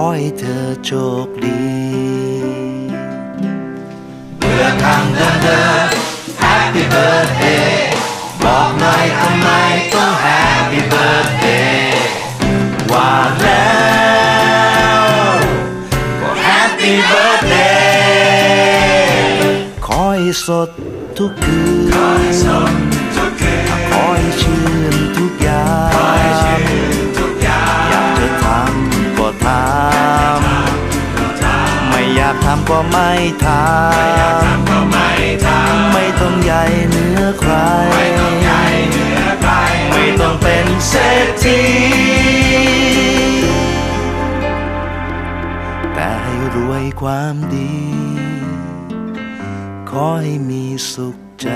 อให้เธอโชคดีเมื่อทางเดินเดิน Happy Birthday บอกหน่อยทำไมต้อง Happy Birthday ว่าแล้วก็ Happy Birthday ขอให้สดทุกคืนขอให้สด ทำก็ไม่ทำไม่อยากทำก็ไม่ทำไม่ต้องใหญ่เหนือใคร ไม่ต้องใหญ่เหนือใคร ไม่ต้องเป็นเศรษฐีแต่ให้รวยความดี ขอให้มีสุขใจ